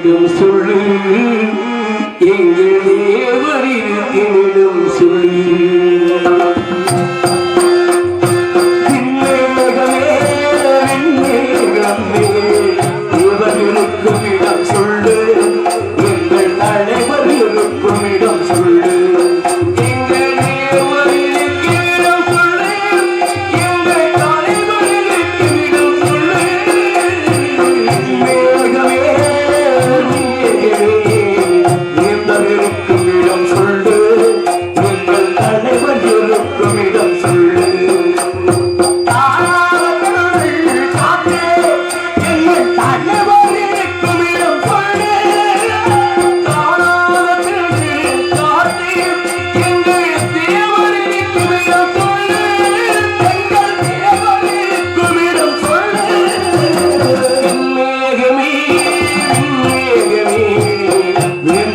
விடும் சொல்லு Yeah.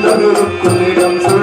தொழும்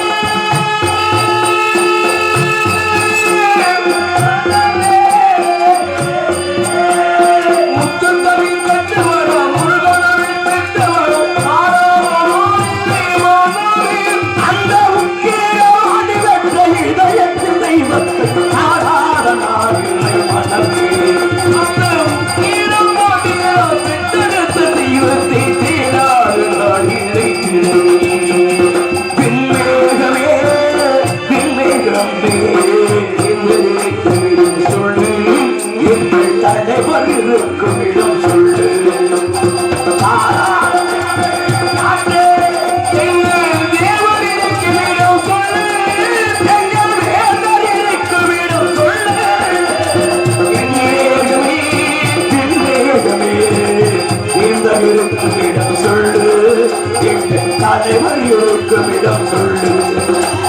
Whenever you look at me, don't